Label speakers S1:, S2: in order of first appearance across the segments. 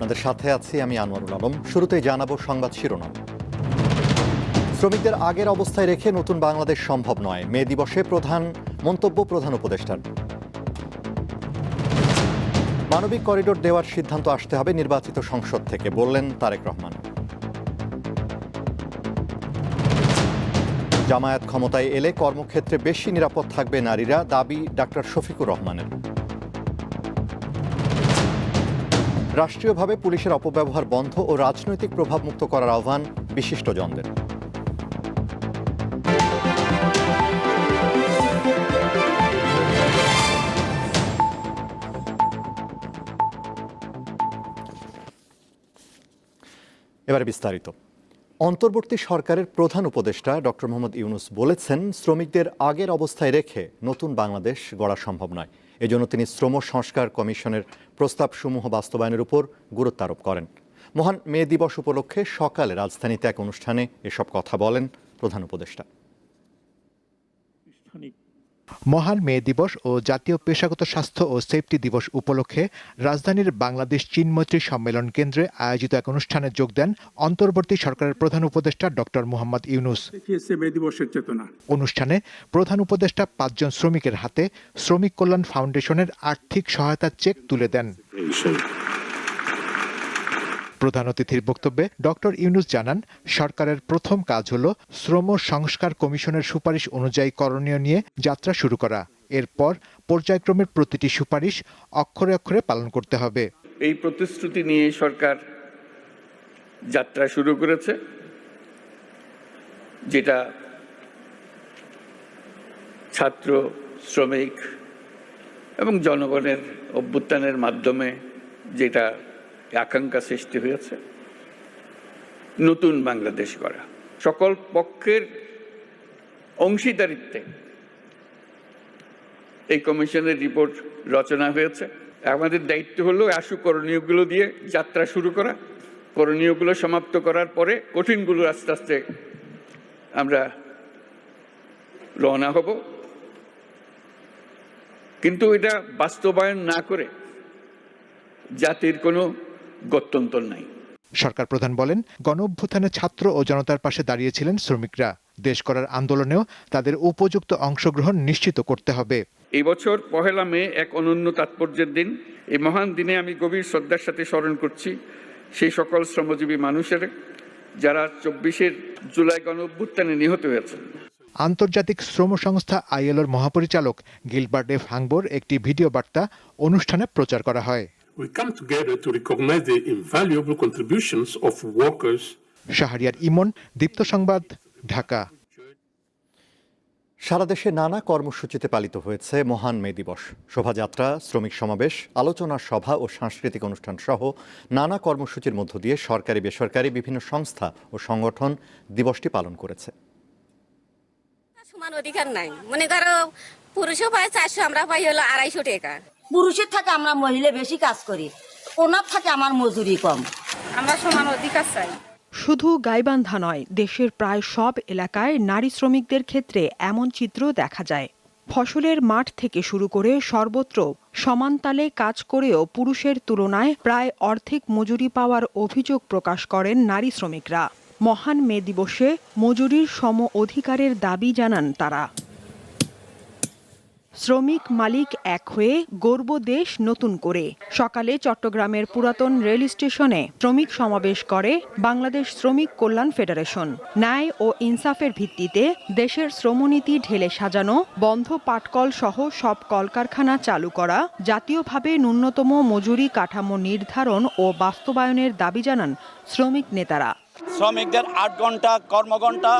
S1: আপনাদের সাথে আছি আমি আনোয়ারুল আলম। শুরুতেই জানাব সংবাদ শিরোনাম। শ্রমিকদের আগের অবস্থায় রেখে নতুন বাংলাদেশ সম্ভব নয়। মে দিবসে প্রধান মন্তব্য প্রধান উপদেষ্টার। মানবিক করিডোর দেওয়ার সিদ্ধান্ত আসতে হবে নির্বাচিত সংসদ থেকে, বললেন তারেক রহমান। জামায়াত ক্ষমতায় এলে কর্মক্ষেত্রে বেশি নিরাপদ থাকবে নারীরা, দাবি ডাক্তার শফিকুর রহমানের। রাষ্ট্রীয়ভাবে পুলিশের অপব্যবহার বন্ধ ও রাজনৈতিক প্রভাব মুক্ত করার আহ্বান বিশিষ্টজনদের। এবার বিস্তারিত। অন্তর্বর্তী সরকারের প্রধান উপদেষ্টা ডক্টর মোহাম্মদ ইউনুস বলেছেন, শ্রমিকদের আগের অবস্থায় রেখে নতুন বাংলাদেশ গড়া সম্ভব নয়। এজন্য তিনি শ্রম সংস্কার কমিশনের প্রস্তাবসমূহ বাস্তবায়নের উপর গুরুত্ব আরোপ করেন। মহান মে দিবস উপলক্ষে সকালে রাজধানীতে এক অনুষ্ঠানে এসব কথা বলেন প্রধান উপদেষ্টা।
S2: মহান মে দিবস ও জাতীয় পেশাগত স্বাস্থ্য ও সেফটি দিবস উপলক্ষে রাজধানীর বাংলাদেশ চীন মৈত্রী সম্মেলন কেন্দ্রে আয়োজিত এক অনুষ্ঠানে যোগ দেন অন্তর্বর্তী সরকারের প্রধান উপদেষ্টা ডক্টর মোহাম্মদ ইউনুস।
S3: মে দিবসের
S2: অনুষ্ঠানে প্রধান উপদেষ্টা পাঁচজন শ্রমিকের হাতে শ্রমিক কল্যাণ ফাউন্ডেশনের আর্থিক সহায়তার চেক তুলে দেন। প্রধান অতিথির বক্তব্যে ডক্টর ইউনুস জানান, সরকারের প্রথম কাজ হল শ্রম সংস্কার কমিশনের সুপারিশ অনুযায়ী করণীয় নিয়ে যাত্রা শুরু করা। এরপর পর্যায়ক্রমের প্রতিটি সুপারিশ অক্ষরে অক্ষরে পালন করতে হবে।
S4: এই প্রতিশ্রুতি নিয়ে সরকার যাত্রা শুরু করেছে, যেটা ছাত্র, শ্রমিক এবং জনগণের অভ্যুত্থানের মাধ্যমে যেটা আকাঙ্ক্ষা সৃষ্টি হয়েছে। নতুন বাংলাদেশ গড়া। সকল পক্ষের অংশীদারিত্বে এই কমিশনের রিপোর্ট রচনা হয়েছে। আমাদের দায়িত্ব হলো আশু করণীয়গুলো দিয়ে যাত্রা শুরু করা। করণীয়গুলো সমাপ্ত করার পরে কঠিনগুলো আস্তে আস্তে আমরা রওনা হব। কিন্তু এটা বাস্তবায়ন না করে জাতির কোনো গত্যন্তর নাই।
S2: সরকার প্রধান বলেন গণ অভ্যুত্থানে ছাত্র ও জনতার পাশে দাঁড়িয়েছিলেন শ্রমিকরা। দেশ করার আন্দোলনেও তাদের উপযুক্ত অংশগ্রহণ নিশ্চিত করতে হবে।
S4: এই বছর পহেলা মে এক অনন্য তাৎপর্যের দিন। এই মহান দিনে আমি গভীর শ্রদ্ধার সাথে স্মরণ করছি সেই সকল শ্রমজীবী মানুষের যারা চব্বিশের জুলাই গণ অভ্যুত্থানে নিহত হয়েছেন।
S2: আন্তর্জাতিক শ্রম সংস্থা আইএলওর মহাপরিচালক গিলবার্ট এফ হাংবোর একটি ভিডিও বার্তা অনুষ্ঠানে প্রচার করা হয়।
S3: We come together to recognize the invaluable contributions of workers.
S2: Shahriar ইমন দীপ্ত সংবাদ ঢাকা।
S1: সারা দেশে নানা কর্মসূচিতে পালিত হয়েছে মহান মে দিবস। শোভাযাত্রা শ্রমিক সমাবেশ আলোচনা সভা ও সাংস্কৃতিক অনুষ্ঠান সহ নানা কর্মসূচির মধ্য দিয়ে সরকারি বেসরকারি বিভিন্ন সংস্থা ও সংগঠন দিবসটি পালন করেছে।
S5: সমান অধিকার নাই। মনে করো পুরুষও পায় চারশো আমরা পাই হলো আড়াইশো টাকা।
S6: পুরুষের থেকে আমরা মহিলা বেশি কাজ করি ওনার থাকে আমার মজুরি কম।
S5: আমরা সমান অধিকার চাই।
S7: শুধু গাইবান্ধা নয় দেশের প্রায় সব এলাকায় নারী শ্রমিকদের ক্ষেত্রে এমন চিত্র দেখা যায়। ফসলের মাঠ থেকে শুরু করে সর্বত্র সমানতালে কাজ করেও পুরুষের তুলনায় প্রায় অর্ধেক মজুরি পাওয়ার অভিযোগ প্রকাশ করেন নারী শ্রমিকরা। মহান মে দিবসে মজুরির সম অধিকারের দাবি জানান তারা। শ্রমিক মালিক এক হয়ে গর্ব দেশ নতুন করে। সকালে চট্টগ্রামের পুরাতন রেল স্টেশনে শ্রমিক সমাবেশ করে বাংলাদেশ শ্রমিক কল্যাণ ফেডারেশন। ন্যায় ও ইনসাফের ভিত্তিতে দেশের শ্রমনীতি ঢেলে সাজানো, বন্ধ পাটকল সহ সব কলকারখানা চালু করা, জাতীয়ভাবে ন্যূনতম মজুরি কাঠামো নির্ধারণ ও বাস্তবায়নের দাবি জানান শ্রমিক নেতারা।
S8: শ্রমিকদের আট ঘণ্টা কর্মঘণ্টা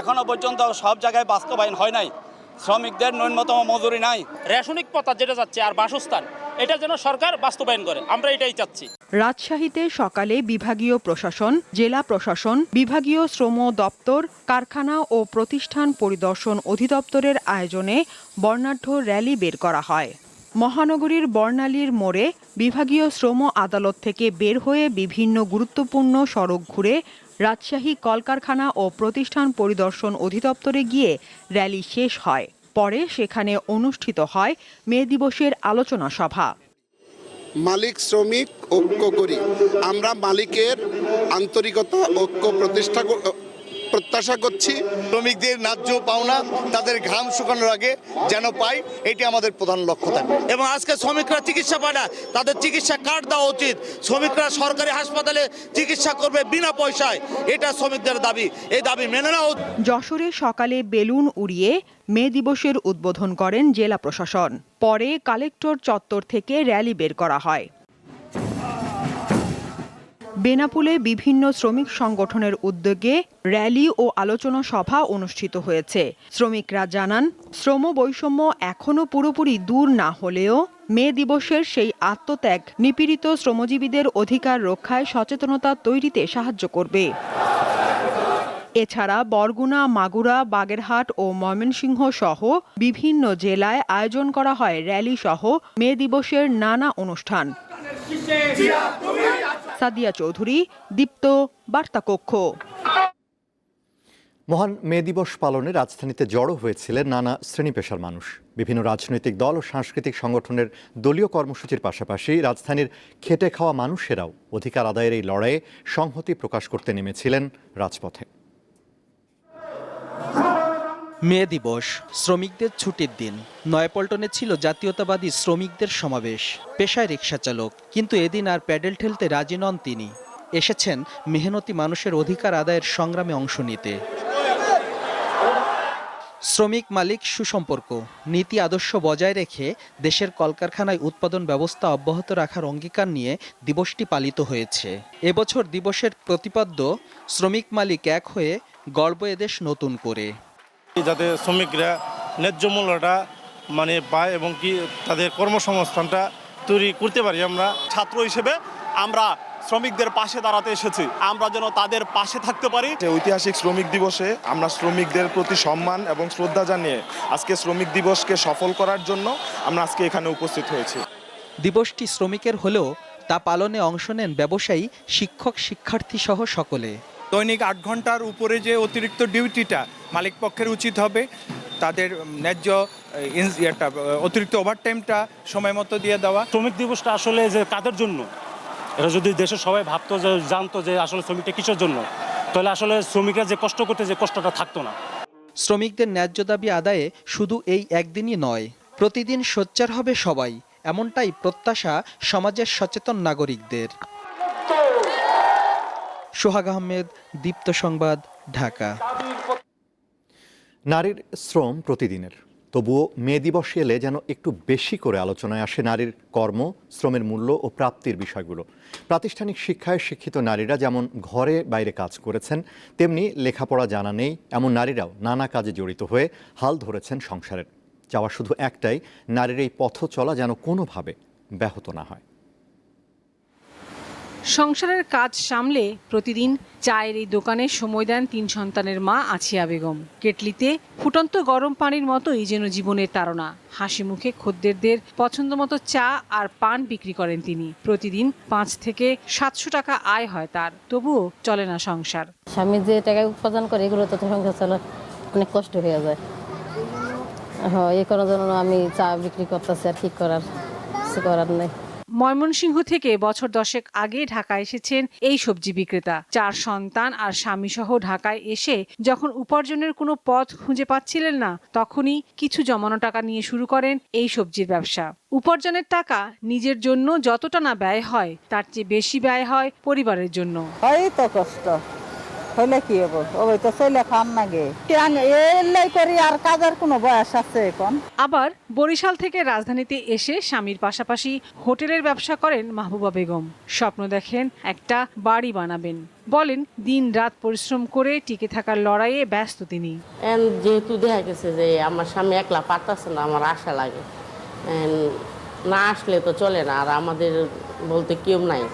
S8: এখনও পর্যন্ত সব জায়গায় বাস্তবায়ন হয় নাই। শ্রমিকদের ন্যূনতম মজুরি নাই।
S9: রেশনিক পথা যেটা যাচ্ছে আর বাসস্থান এটা যেন সরকার বাস্তবায়ন করে। আমরা এটাই চাচ্ছি।
S7: রাজশাহীতে সকালে বিভাগীয় প্রশাসন জেলা প্রশাসন বিভাগীয় শ্রম দপ্তর কারখানা ও প্রতিষ্ঠান পরিদর্শন অধিদপ্তরের আয়োজনে বর্ণাঢ্য র্যালি বের করা হয়। মহানগরীর বর্ণালীর মোড়ে বিভাগীয় শ্রম আদালত থেকে বের হয়ে বিভিন্ন গুরুত্বপূর্ণ সড়ক ঘুরে রাজশাহী কলকারখানা ও প্রতিষ্ঠান পরিদর্শন অধিদপ্তরে গিয়ে র্যালি শেষ হয়। পরে সেখানে অনুষ্ঠিত হয় মে দিবসের আলোচনা সভা।
S10: মালিক, শ্রমিক, ঐক্য করি। আমরা মালিকের আন্তরিকতা, ঐক্য প্রতিষ্ঠা প্রত্যাশা করছি।
S11: শ্রমিকদের ন্যায্য পাওনা তাদের ঘাম শুকানোর আগে যেন পাই এটি আমাদের প্রধান লক্ষ্য থাকবে
S9: এবং আজকে শ্রমিকরা চিকিৎসা পায় না তাদের চিকিৎসা কার্ড দেওয়া উচিত। শ্রমিকরা সরকারি হাসপাতালে চিকিৎসা করবে বিনা পয়সায় এটা শ্রমিকদের দাবি। এই দাবি মেনে নেওয়া উচিত।
S7: যশোরে সকালে বেলুন উড়িয়ে মে দিবসের উদ্বোধন করেন জেলা প্রশাসন। পরে কালেক্টর চত্বর থেকে র্যালি বের করা হয়। বেনাপুলে বিভিন্ন শ্রমিক সংগঠনের উদ্যোগে র্যালি ও আলোচনা সভা অনুষ্ঠিত হয়েছে। শ্রমিকরা জানান, শ্রম বৈষম্য এখনও পুরোপুরি দূর না হলেও মে দিবসের সেই আত্মত্যাগ নিপীড়িত শ্রমজীবীদের অধিকার রক্ষায় সচেতনতা তৈরিতে সাহায্য করবে। এছাড়া বরগুনা, মাগুরা, বাগেরহাট ও ময়মনসিংহ সহ বিভিন্ন জেলায় আয়োজন করা হয় র্যালি সহ মে দিবসের নানা অনুষ্ঠান। সাদিয়া চৌধুরী, দীপ্ত বার্তা কক্ষ
S1: মহান মে দিবস পালনে রাজধানীতে জড়ো হয়েছিলেন নানা শ্রেণি পেশার মানুষ। বিভিন্ন রাজনৈতিক দল ও সাংস্কৃতিক সংগঠনের দলীয় কর্মসূচির পাশাপাশি রাজধানীর খেটে খাওয়া মানুষেরাও অধিকার আদায়ের এই লড়াইয়ে সংহতি প্রকাশ করতে নেমেছিলেন রাজপথে।
S12: মে দিবস, শ্রমিকদের ছুটির দিন। নয়াপল্টনে ছিল জাতীয়তাবাদী শ্রমিকদের সমাবেশ, পেশায় রিক্সা চালক কিন্তু এদিন আর প্যাডেল ঠেলতে রাজি নন তিনি। এসেছেন মেহনতি মানুষের অধিকার আদায়ের সংগ্রামে অংশ নিতে। শ্রমিক মালিক সুসম্পর্ক, নীতি আদর্শ বজায় রেখে দেশের কলকারখানায় উৎপাদন ব্যবস্থা অব্যাহত রাখার অঙ্গীকার নিয়ে দিবসটি পালিত হয়েছে। এবছর দিবসের প্রতিপাদ্য, শ্রমিক মালিক এক হয়ে গর্ব এদেশ নতুন করে।
S11: যাতে শ্রমিকরা ন্যায্য মূল্যটা মানে পায় এবং কি তাদের কর্মসংস্থানটা তৈরি করতে পারি আমরা?
S8: ছাত্র হিসেবে আমরা শ্রমিকদের পাশে দাঁড়াতে এসেছি। আমরা যেন তাদের পাশে থাকতে পারি।
S11: ঐতিহাসিক শ্রমিক দিবসে আমরা শ্রমিকদের প্রতি সম্মান এবং শ্রদ্ধা জানিয়ে আজকে শ্রমিক দিবসকে সফল করার জন্য আমরা আজকে এখানে উপস্থিত হয়েছি।
S12: দিবসটি শ্রমিকের হলেও তা পালনে অংশ নেন ব্যবসায়ী শিক্ষক শিক্ষার্থী সহ সকলে।
S11: দৈনিক আট ঘণ্টার উপরে যে অতিরিক্ত ডিউটিটা মালিক পক্ষের উচিত হবে। তাদের ন্যায্য ইন- ইয়েটা, অতিরিক্ত ওভারটাইমটা সময় মতো দিয়ে দেওয়া।
S9: শ্রমিক দিবসটা আসলে যে কাদের জন্য? এটা যদি দেশের সবাই ভাবতো যে জানতো যে আসলে শ্রমিকটা কিসের জন্য তাহলে আসলে শ্রমিকরা যে কষ্ট করতে যে কষ্টটা থাকতো না।
S12: শ্রমিকদের ন্যায্য দাবি আদায়ে শুধু এই একদিনই নয় প্রতিদিন সোচ্চার হবে সবাই এমনটাই প্রত্যাশা সমাজের সচেতন নাগরিকদের। সোহাগ আহমেদ দীপ্ত সংবাদ ঢাকা।
S1: নারীর শ্রম প্রতিদিনের। তবুও মে দিবস এলে যেন একটু বেশি করে আলোচনায় আসে নারীর কর্ম, শ্রমের মূল্য ও প্রাপ্তির বিষয়গুলো। প্রাতিষ্ঠানিক শিক্ষায় শিক্ষিত নারীরা যেমন ঘরে বাইরে কাজ করেছেন, তেমনি লেখাপড়া জানা নেই, এমন নারীরাও নানা কাজে জড়িত হয়ে হাল ধরেছেন সংসারের। চাওয়া শুধু একটাই, নারীর এই পথ চলা যেন কোনোভাবে ব্যাহত না হয়।
S13: সংসারের কাজ সামলে প্রতিদিন চায়ের এই দোকানে সময় দেন তিন সন্তানের মা আছিয়া বেগম। কেটলিতে ফুটন্ত গরম পানির মতোই যেন জীবনের তাড়না। হাসি মুখে খদ্দেরদের পছন্দ মতো চা আর পান বিক্রি করেন তিনি। প্রতিদিন পাঁচ থেকে সাতশো টাকা আয় হয় তার। তবুও চলে না সংসার।
S6: স্বামী যে টাকা উপার্জন করে, এগুলো তো সংসার চলা অনেক কষ্ট হয়ে যায়। হ্যাঁ এই করার জন্য আমি চা বিক্রি করতেছি আর কি করার, কিছু করার নেই।
S13: ময়মনসিংহ থেকে বছর দশেক আগে ঢাকায় এসেছেন এই সবজি বিক্রেতা। চার সন্তান আর স্বামীসহ ঢাকায় এসে যখন উপার্জনের কোনো পথ খুঁজে পাচ্ছিলেন না, তখনই কিছু জমানো টাকা নিয়ে শুরু করেন এই সবজির ব্যবসা। উপার্জনের টাকা নিজের জন্য যতটা না ব্যয় হয়, তার চেয়ে বেশি ব্যয় হয় পরিবারের জন্য।
S6: হইলে কি হব ওই তো চলে খান নাগে এলাই করি আর কাজের কোনো বয়স আছে এখন।
S13: আবার বরিশাল থেকে রাজধানীতে এসে স্বামীর পাশাপাশি হোটেলের ব্যবসা করেন মাহবুবা বেগম। স্বপ্ন দেখেন একটা বাড়ি বানাবেন। বলেন দিন রাত পরিশ্রম করে টিকে থাকার লড়াইয়ে ব্যস্ত তিনি।
S6: যেহেতু দেখা গেছে যে আমার স্বামী একলা পারতেছে না আমার আশা লাগে। না আসলে তো চলে না আর আমাদের বলতে কেউ নাই।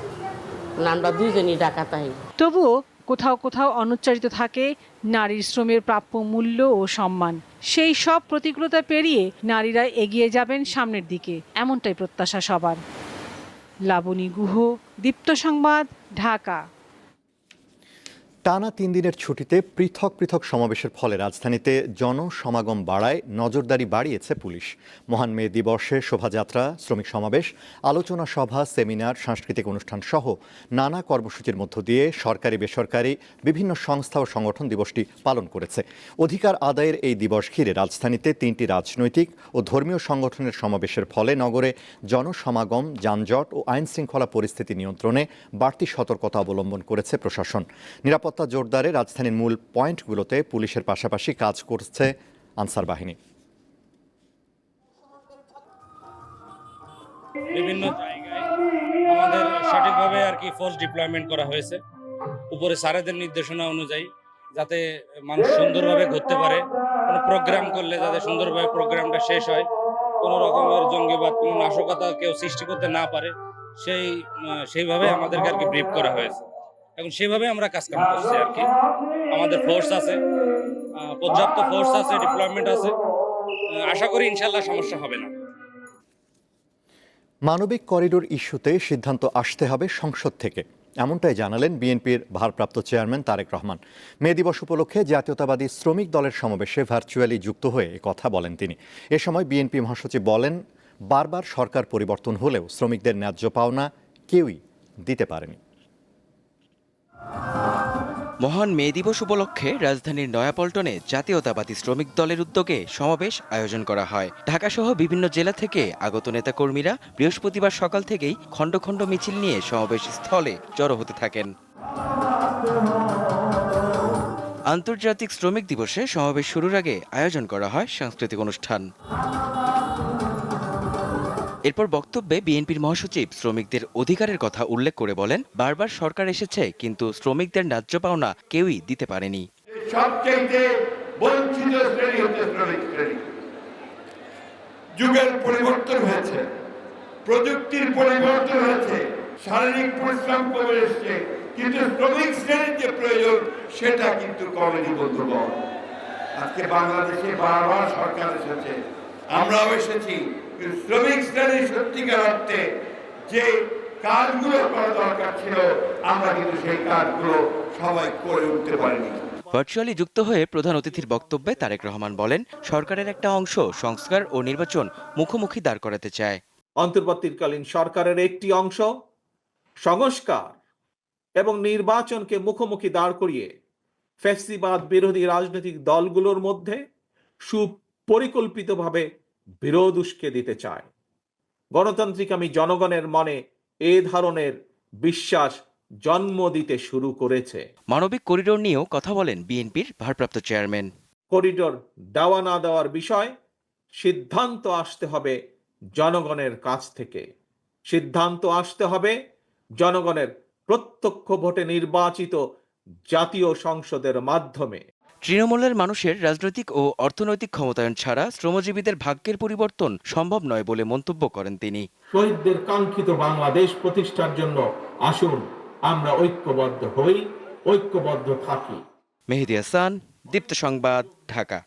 S6: না আমরা দুইজনই ডাকা তাই।
S13: তবুও কোথাও কোথাও অনুচ্চারিত থাকে নারীর শ্রমের প্রাপ্য মূল্য ও সম্মান। সেই সব প্রতিকূলতা পেরিয়ে নারীরা এগিয়ে যাবেন সামনের দিকে, এমনটাই প্রত্যাশা সবার। লাবণী গুহ, দীপ্ত সংবাদ, ঢাকা।
S1: টানা তিন দিনের ছুটিতে পৃথক পৃথক সমাবেশের ফলে রাজধানীতে জনসমাগম বাড়ায় নজরদারি বাড়িয়েছে পুলিশ। মহান মে দিবসে শোভাযাত্রা, শ্রমিক সমাবেশ, আলোচনা সভা, সেমিনার, সাংস্কৃতিক অনুষ্ঠান সহ নানা কর্মসূচির মধ্য দিয়ে সরকারি, বেসরকারি, বিভিন্ন সংস্থা ও সংগঠন দিবসটি পালন করেছে। অধিকার আদায়ের এই দিবস ঘিরে রাজধানীতে তিনটি রাজনৈতিক ও ধর্মীয় সংগঠনের সমাবেশের ফলে নগরে জনসমাগম, যানজট ও আইনশৃঙ্খলা পরিস্থিতি নিয়ন্ত্রণে বাড়তি সতর্কতা অবলম্বন করেছে প্রশাসন। নিরাপত্তা জোরদারে রাজধানীর মূল পয়েন্টগুলোতে পুলিশের পাশাপাশি কাজ করছে আনসার বাহিনী।
S14: বিভিন্ন জায়গায় আমাদের সঠিকভাবে আর কি ফোর্স ডিপ্লয়মেন্ট করা হয়েছে। উপরে স্যারেদের নির্দেশনা অনুযায়ী যাতে মানুষ সুন্দরভাবে ঘুরতে পারে, কোনো প্রোগ্রাম করলে যাতে সুন্দরভাবে প্রোগ্রামটা শেষ হয়, কোনো রকমের জঙ্গিবাদ, কোনো নাশকতা কেউ সৃষ্টি করতে না পারে, সেই সেইভাবে আমাদেরকে আর কি ব্রিফ করা হয়েছে। এখন সেভাবে আমরা কাজ কাম করছি আর কি। আমাদের ফোর্স আছে পর্যাপ্ত ফোর্স আছে ডিপ্লয়মেন্ট আছে। আশা করি ইনশাল্লাহ সমস্যা হবে না।
S1: মানবিক করিডোর ইস্যুতে সিদ্ধান্ত আসতে হবে সংসদ থেকে, এমনটাই জানালেন বিএনপির ভারপ্রাপ্ত চেয়ারম্যান তারেক রহমান। মে দিবস উপলক্ষে জাতীয়তাবাদী শ্রমিক দলের সমাবেশে ভার্চুয়ালি যুক্ত হয়ে কথা বলেন তিনি। এ সময় বিএনপি মহাসচিব বলেন, বারবার সরকার পরিবর্তন হলেও শ্রমিকদের ন্যায্য পাওনা কেউই দিতে পারেনি।
S15: মহান মে দিবস উপলক্ষে রাজধানীর নয়াপল্টনে জাতীয়তাবাদী শ্রমিক দলের উদ্যোগে সমাবেশ আয়োজন করা হয়। ঢাকাসহ বিভিন্ন জেলা থেকে আগত নেতাকর্মীরা বৃহস্পতিবার সকাল থেকেই খণ্ড খণ্ড মিছিল নিয়ে সমাবেশ স্থলে জড়ো হতে থাকেন। আন্তর্জাতিক শ্রমিক দিবসে সমাবেশ শুরুর আগে আয়োজন করা হয় সাংস্কৃতিক অনুষ্ঠান। এরপর বক্তব্যে বিএনপির মহাসচিব শ্রমিকদের অধিকারের কথা উল্লেখ করে বলেন, বারবার সরকার এসেছে, কিন্তু শ্রমিকদের ন্যায্য পাওনা কেউই দিতে পারেনি।
S16: বঞ্চিত শ্রেণি হচ্ছে শ্রমিক শ্রেণি। যুগের পরিবর্তন হয়েছে, প্রযুক্তির পরিবর্তন হয়েছে, শারীরিক পরিশ্রম কমে এসছে, কিন্তু শ্রমিক শ্রেণির যে প্রয়োজন, সেটা কিন্তু কমেনি বন্ধুগণ। আজকে বাংলাদেশে বারবার সরকার এসেছে, আমরাও এসেছি শ্রমিক শ্রেণির সত্যিকার অর্থে যে কাজগুলো করা দরকার ছিল আমরা কিন্তু সেই কাজগুলো সবাই করে উঠতে পারিনি।
S15: ভার্চুয়ালি যুক্ত হয়ে প্রধান অতিথির বক্তব্যে তারেক রহমান বলেন সরকারের একটা অংশ সংস্কার ও নির্বাচন মুখোমুখি দাঁড় করাতে চায়।
S17: অন্তর্বর্তীকালীন সরকারের একটি অংশ সংস্কার এবং নির্বাচনকে মুখোমুখি দাঁড় করিয়ে ফ্যাসিবাদ বিরোধী রাজনৈতিক দলগুলোর মধ্যে সুপরিকল্পিতভাবে বিরোধ উস্কে দিতে চায়। গণতান্ত্রিক আমি জনগণের মনে এ ধরনের বিশ্বাস জন্ম দিতে শুরু করেছে।
S15: মানবিক করিডোর নিয়েও কথা বলেন বিএনপির ভারপ্রাপ্ত চেয়ারম্যান।
S17: করিডোর দেওয়া না দেওয়ার বিষয় সিদ্ধান্ত আসতে হবে জনগণের কাছ থেকে। সিদ্ধান্ত আসতে হবে জনগণের প্রত্যক্ষ ভোটে নির্বাচিত জাতীয় সংসদের মাধ্যমে।
S15: তৃণমূলের মানুষের রাজনৈতিক ও অর্থনৈতিক ক্ষমতায়ন ছাড়া শ্রমজীবীদের ভাগ্যের পরিবর্তন সম্ভব নয় বলে মন্তব্য করেন তিনি।
S16: শহীদদের কাঙ্ক্ষিত বাংলাদেশ প্রতিষ্ঠার জন্য আসুন আমরা ঐক্যবদ্ধ হই ঐক্যবদ্ধ থাকি।
S15: মেহেদি হাসান দীপ্ত সংবাদ ঢাকা।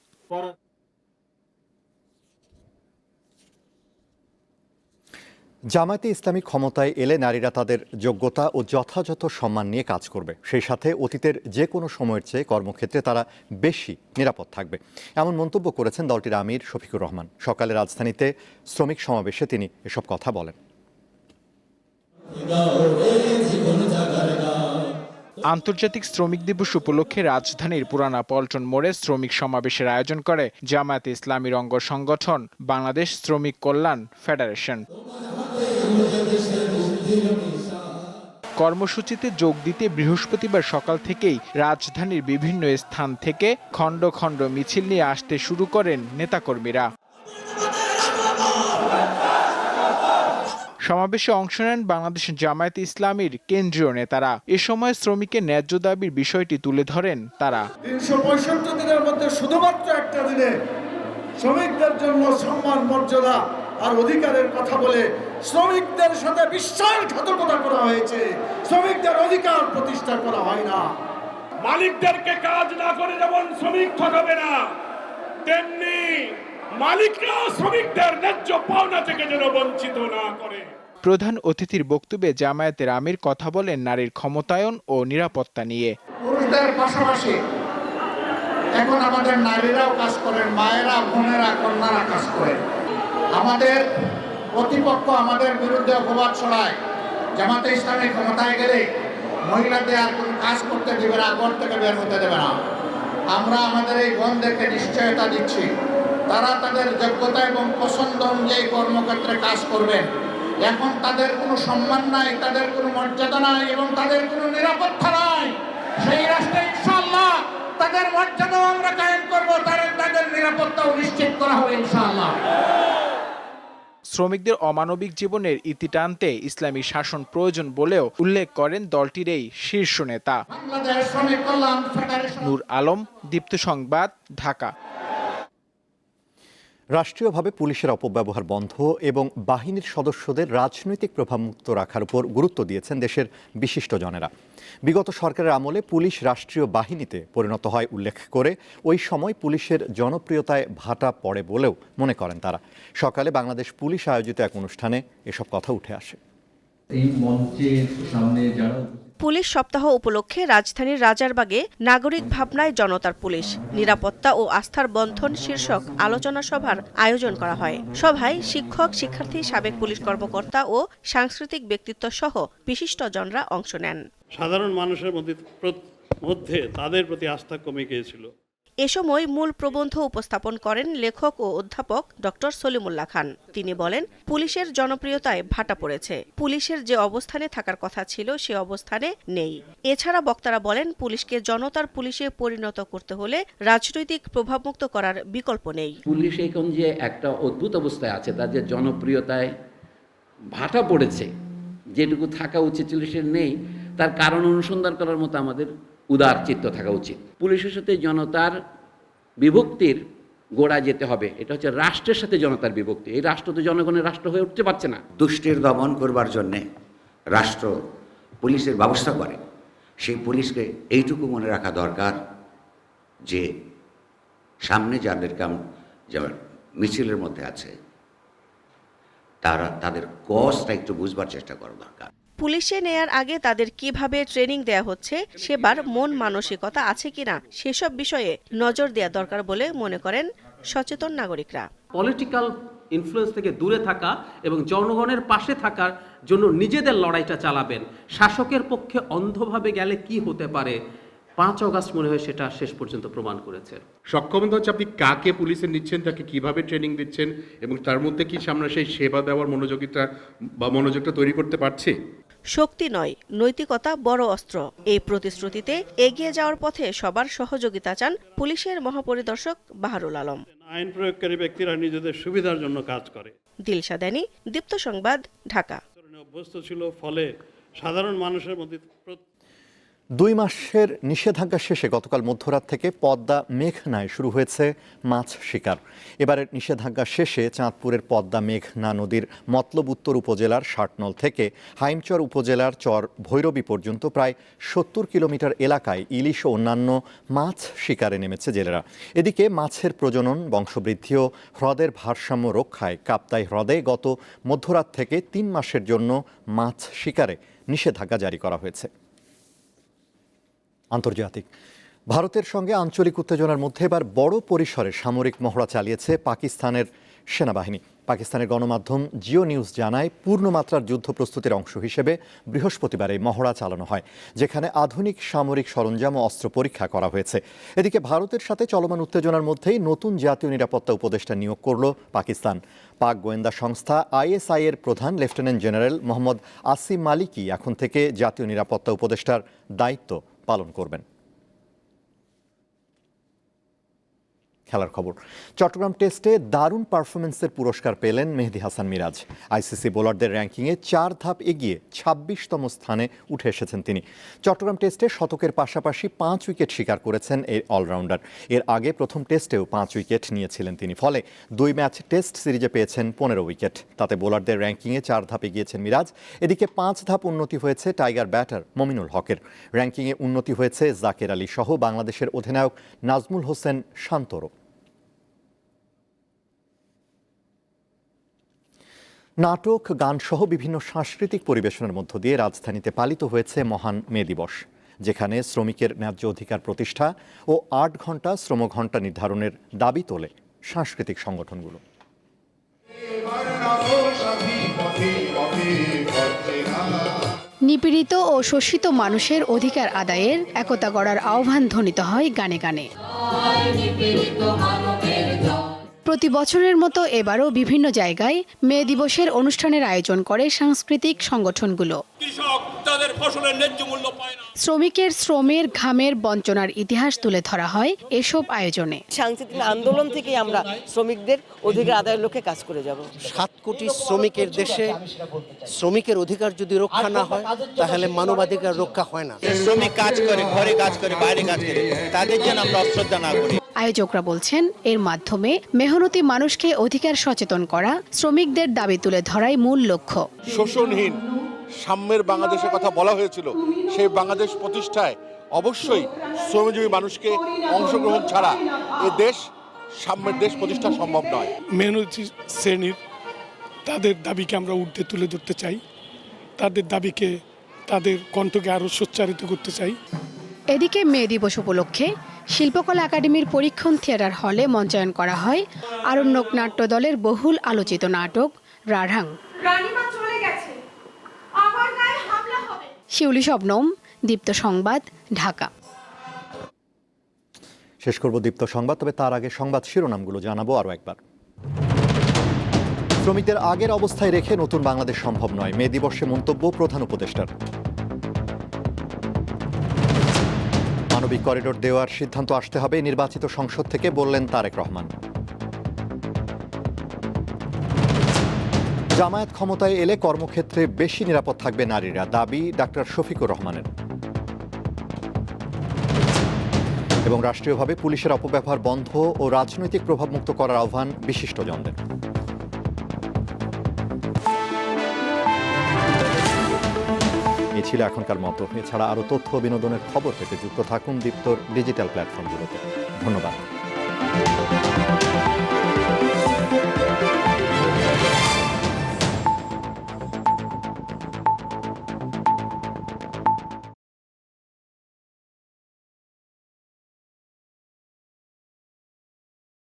S1: জামায়াতে ইসলামী ক্ষমতায় এলে নারীরা তাদের যোগ্যতা ও যথাযথ সম্মান নিয়ে কাজ করবে। সেই সাথে অতীতের যে কোনো সময়ের চেয়ে কর্মক্ষেত্রে তারা বেশি নিরাপদ থাকবে। এমন মন্তব্য করেছেন দলটির আমির শফিকুর রহমান। সকালে রাজধানীতে শ্রমিক সমাবেশে তিনি এসব কথা বলেন।
S2: আন্তর্জাতিক শ্রমিক দিবস উপলক্ষে রাজধানীর পুরানা পল্টন মোড়ে শ্রমিক সমাবেশের আয়োজন করে জামায়াতে ইসলামীর অঙ্গ সংগঠন, বাংলাদেশ শ্রমিক কল্যাণ ফেডারেশন। কর্মসূচিতে যোগ দিতে বৃহস্পতিবার সকাল থেকেই রাজধানীর বিভিন্ন স্থান থেকে খণ্ড খণ্ড মিছিল নিয়ে আসতে শুরু করেন নেতাকর্মীরা। সমাবেশে অংশ নেন বাংলাদেশ জামায়াত ইসলামীর কেন্দ্রীয় নেতারা। এ সময় শ্রমিকের ন্যায্য দাবির বিষয়টি তুলে ধরেন তারা।
S16: তিনশো পঁয়ষট্টি দিনের মধ্যে শুধুমাত্র একটা দিনে শ্রমিকদের জন্য সম্মান মর্যাদা আর অধিকারের কথা বলে শ্রমিকদের সাথে বিশ্বাসঘাতকতা করা হয়েছে। শ্রমিকদের অধিকার প্রতিষ্ঠা করা হয় না। মালিকদেরকে কাজ না করে যেমন শ্রমিক ঠকাবে না তেমনি মালিকরা শ্রমিকদের ন্যায্য পাওনা থেকে যেন বঞ্চিত
S2: প্রধান অতিথির বক্তব্যে জামায়াতের আমির কথা বলেন নারীর ক্ষমতায়ন ও নিরাপত্তা নিয়ে।
S18: পুরুষদের পাশাপাশি এখন আমাদের নারীরাও কাজ করেন মায়েরা বোনেরা কন্যারা কাজ করেন। আমাদের প্রতিপক্ষ আমাদের বিরুদ্ধে অপবাদ ছড়ায়। জামাতে ইসলামী ক্ষমতায় গেলে মহিলাদের আর কোনো কাজ করতে দেবে না ঘর থেকে বের হতে দেবে না। আমরা আমাদের এই বোনদেরকে নিশ্চয়তা দিচ্ছি। তারা তাদের যোগ্যতা এবং পছন্দ অনুযায়ী কর্মক্ষেত্রে কাজ করবেন এখন তাদের কোনো সম্মান নাই তাদের কোনো মর্যাদা নাই এবং তাদের কোনো নিরাপত্তা নাই। সেই রাষ্ট্রে ইনশাআল্লাহ তাদের মর্যাদাও আমরা কায়েম করব তাদের তাদের নিরাপত্তাও নিশ্চিত করা হবে ইনশাআল্লাহ।
S19: শ্রমিকদের অমানবিক জীবনের ইতি টানতে ইসলামী শাসন প্রয়োজন বলেও উল্লেখ করেন দলটির এই শীর্ষ নেতা। নূর আলম দীপ্ত সংবাদ ঢাকা।
S1: রাষ্ট্রীয়ভাবে পুলিশের অপব্যবহার বন্ধ এবং বাহিনীর সদস্যদের রাজনৈতিক প্রভাবমুক্ত রাখার উপর গুরুত্ব দিয়েছেন দেশের বিশিষ্টজনেরা বিগত সরকারের আমলে পুলিশ রাষ্ট্রীয় বাহিনীতে পরিণত হয় উল্লেখ করে ওই সময় পুলিশের জনপ্রিয়তায় ভাটা পড়ে বলেও মনে করেন তারা। সকালে বাংলাদেশ পুলিশ আয়োজিত এক অনুষ্ঠানে এসব কথা উঠে আসে।
S20: এই মঞ্চের সামনে যারা
S21: পুলিশ সপ্তাহ উপলক্ষে রাজধানীর রাজারবাগে নাগরিক ভাবনায় জনতার পুলিশ নিরাপত্তা ও আস্থার বন্ধন শীর্ষক আলোচনা সভার আয়োজন করা হয়। সভায় শিক্ষক শিক্ষার্থী সাবেক পুলিশ কর্মকর্তা ও সাংস্কৃতিক ব্যক্তিত্ব সহ বিশিষ্ট জনরা অংশ নেন।
S22: সাধারণ মানুষের মধ্যে মধ্যে তাদের প্রতি আস্থা কমে গিয়েছিল।
S21: এ সময় মূল প্রবন্ধ উপস্থাপন করেন লেখক ও অধ্যাপক ডক্টর সলিমুল্লাহ খান। তিনি বলেন, পুলিশের জনপ্রিয়তায় ভাটা পড়েছে। পুলিশের যে অবস্থানে থাকার কথা ছিল, সে অবস্থানে নেই। এছাড়া বক্তারা বলেন, পুলিশকে জনতার পুলিশে পরিণত করতে হলে রাজনৈতিক প্রভাবমুক্ত করার বিকল্প নেই।
S23: পুলিশ এখন যে একটা অদ্ভুত অবস্থায় আছে, তার যে জনপ্রিয়তায় ভাটা পড়েছে, যেটুকু থাকা উচিত ছিল সে নেই, তার কারণ অনুসন্ধান করার মতো আমাদের উদার চিত্ত থাকা উচিত। পুলিশের সাথে জনতার বিভক্তির গোড়া যেতে হবে। এটা হচ্ছে রাষ্ট্রের সাথে জনতার বিভক্তি। এই রাষ্ট্র তো জনগণের রাষ্ট্র হয়ে উঠতে পারছে না।
S24: দুষ্টের দমন করবার জন্যে রাষ্ট্র পুলিশের ব্যবস্থা করে। সেই পুলিশকে এইটুকু মনে রাখা দরকার যে সামনে যাদেরকে যেমন মিছিলের মধ্যে আছে, তারা, তাদের কজটা একটু বুঝবার চেষ্টা করা দরকার।
S21: পুলিশে নেয়ার আগে তাদের কীভাবে ট্রেনিং দেয়া হচ্ছে সেবার মন মানসিকতা আছে কিনা সেসব বিষয়ে নজর দেওয়া দরকার বলে মনে করেন সচেতন নাগরিকরা।
S25: পলিটিক্যাল ইনফ্লুয়েন্স থেকে দূরে থাকা এবং জনগণের পাশে থাকার জন্য নিজেদের লড়াইটা চালাবেন। শাসকের পক্ষে অন্ধভাবে গেলে কি হতে পারে পাঁচ অগাস্ট মনে হয় সেটা শেষ পর্যন্ত প্রমাণ করেছে।
S3: সক্ষমতা হচ্ছে আপনি কাকে পুলিশে নিচ্ছেন তাকে কীভাবে ট্রেনিং দিচ্ছেন এবং তার মধ্যে কি সামনে সেই সেবা দেওয়ার মনোযোগিতা বা মনোযোগটা তৈরি করতে পারছি?
S21: শক্তি নয় নৈতিকতা বড় অস্ত্র। এই প্রতিশ্রুতিতে এগিয়ে যাওয়ার পথে সবার সহযোগিতা চান পুলিশের মহাপরিদর্শক বাহারুল আলম।
S22: আইন প্রয়োগকারী ব্যক্তিরা নিজেদের সুবিধার জন্য কাজ করে।
S21: দিলশা দেনি দীপ্ত সংবাদ ঢাকা।
S22: অভ্যস্ত ছিল ফলে সাধারণ মানুষের মধ্যে
S1: দুই মাসের নিষেধাজ্ঞা শেষে গতকাল মধ্যরাত থেকে পদ্মা মেঘনায় শুরু হয়েছে মাছ শিকার। এবারের নিষেধাজ্ঞা শেষে চাঁদপুরের পদ্মা মেঘনা নদীর মতলব উত্তর উপজেলার ষাটনল থেকে হাইমচর উপজেলার চর ভৈরবী পর্যন্ত প্রায় সত্তর কিলোমিটার এলাকায় ইলিশ ও অন্যান্য মাছ শিকারে নেমেছে জেলেরা। এদিকে মাছের প্রজনন, বংশবৃদ্ধি ও হ্রদের ভারসাম্য রক্ষায় কাপ্তাই হ্রদে গত মধ্যরাত থেকে তিন মাসের জন্য মাছ শিকারে নিষেধাজ্ঞা জারি করা হয়েছে। আন্তর্জাতিক। ভারতের সঙ্গে আঞ্চলিক উত্তেজনার মধ্যে এবার বড় পরিসরে সামরিক মহড়া চালিয়েছে পাকিস্তানের সেনাবাহিনী। পাকিস্তানের গণমাধ্যম জিও নিউজ জানায়, পূর্ণমাত্রার যুদ্ধ প্রস্তুতির অংশ হিসেবে বৃহস্পতিবার এই মহড়া চালানো হয়, যেখানে আধুনিক সামরিক সরঞ্জাম ও অস্ত্র পরীক্ষা করা হয়েছে। এদিকে ভারতের সাথে চলমান উত্তেজনার মধ্যেই নতুন জাতীয় নিরাপত্তা উপদেষ্টা নিয়োগ করল পাকিস্তান। পাক গোয়েন্দা সংস্থা আইএসআই এর প্রধান লেফটেন্যান্ট জেনারেল মোহাম্মদ আসিম মালিকি এখন থেকে জাতীয় নিরাপত্তা উপদেষ্টার দায়িত্ব পালন করবেন। খেলার খবর। চট্টগ্রাম টেস্টে দারুণ পারফরমেন্সের পুরস্কার পেলেন মেহেদি হাসান মিরাজ। আইসিসি বোলারদের র্যাঙ্কিংয়ে চার ধাপ এগিয়ে ছাব্বিশতম স্থানে উঠে এসেছেন তিনি। চট্টগ্রাম টেস্টে শতকের পাশাপাশি পাঁচ উইকেট শিকার করেছেন এই অলরাউন্ডার। এর আগে প্রথম টেস্টেও পাঁচ উইকেট নিয়েছিলেন তিনি, ফলে দুই ম্যাচ টেস্ট সিরিজে পেয়েছেন পনেরো উইকেট। তাতে বোলারদের র্যাঙ্কিংয়ে চার ধাপ এগিয়েছেন মিরাজ। এদিকে পাঁচ ধাপ উন্নতি হয়েছে টাইগার ব্যাটার মমিনুল হকের। র্যাঙ্কিংয়ে উন্নতি হয়েছে জাকের আলী সহ বাংলাদেশের অধিনায়ক নাজমুল হোসেন শান্তরও নাটক, গানসহ বিভিন্ন সাংস্কৃতিক পরিবেশনের মধ্য দিয়ে রাজধানীতে পালিত হয়েছে মহান মে দিবস, যেখানে শ্রমিকের ন্যায্য অধিকার প্রতিষ্ঠা ও আট ঘণ্টা শ্রমঘণ্টা নির্ধারণের দাবি তোলে সাংস্কৃতিক সংগঠনগুলো।
S26: নিপীড়িত ও শোষিত মানুষের অধিকার আদায়ের একতা গড়ার আহ্বান ধ্বনিত হয় গানে গানে। প্রতি বছরের মতো এবারও বিভিন্ন জায়গায় মে দিবসের অনুষ্ঠানের আয়োজন করে সাংস্কৃতিক সংগঠনগুলো।
S16: কৃষক তাদের ফসলের ন্যায্য মূল্য পায় না।
S26: শ্রমিকের শ্রমের ঘামের বঞ্চনার ইতিহাস তুলে ধরা হয় এসব আয়োজনে।
S27: সাংস্কৃতিক আন্দোলন থেকে আমরা শ্রমিকদের অধিকার আদায়ের লক্ষ্যে কাজ করে যাব।
S28: সাত কোটি শ্রমিকের দেশে শ্রমিকের অধিকার যদি রক্ষা না হয় তাহলে মানবাধিকার রক্ষা হয় না।
S9: শ্রমিক কাজ করে ঘরে কাজ করে বাইরে কাজ করে তাদের জন্য আমরা অশ্রদ্ধা না করি।
S26: আয়োজকরা বলছেন এর মাধ্যমে মেহনতি মানুষকে অধিকার সচেতন করা শ্রমিকদের দাবি তুলে ধরাই মূল লক্ষ্য।
S29: শোষণহীন সাম্যের বাংলাদেশের কথা বলা হয়েছিল সেই বাংলাদেশ প্রতিষ্ঠায় অবশ্যই শ্রমজীবী মানুষকে অংশগ্রহণ ছাড়া এ দেশ সাম্যের দেশ প্রতিষ্ঠা সম্ভব নয়।
S30: মেহনতি শ্রেণির তাদের দাবিকে আমরা ঊর্ধ্বে তুলে ধরতে চাই। তাদের দাবিকে তাদের কণ্ঠকে আরও সোচ্চারিত করতে চাই।
S26: এদিকে মে দিবস উপলক্ষে শিল্পকলা একাডেমির পরীক্ষণ থিয়েটার হলে মঞ্চায়ন করা হয় আরণ্যক নাট্য দলের বহুল আলোচিত নাটক রাঢ়াং শিউলি শবনম দীপ্ত সংবাদ ঢাকা।
S1: শেষ করব দীপ্ত সংবাদ তবে তার আগে সংবাদ শিরোনামগুলো জানাব আরও একবার। শ্রমিকদের আগের অবস্থায় রেখে নতুন বাংলাদেশ সম্ভব নয়। মে দিবসে মন্তব্য প্রধান উপদেষ্টার। মানবিক করিডোর দেওয়ার সিদ্ধান্ত আসতে হবে, নির্বাচিত সংসদ থেকে বললেন তারেক রহমান। জামায়াত ক্ষমতায় এলে কর্মক্ষেত্রে বেশি নিরাপদ থাকবে নারীরা, দাবি ডাক্তার শফিকুর রহমানের। এবং রাষ্ট্রীয়ভাবে পুলিশের অপব্যবহার বন্ধ ও রাজনৈতিক প্রভাবমুক্ত করার আহ্বান বিশিষ্টজনদের। এ ছিল এখনকার মতো এছাড়া আরও তথ্য বিনোদনের খবর পেতে যুক্ত থাকুন দীপ্তর ডিজিটাল প্ল্যাটফর্মগুলোতে। ধন্যবাদ।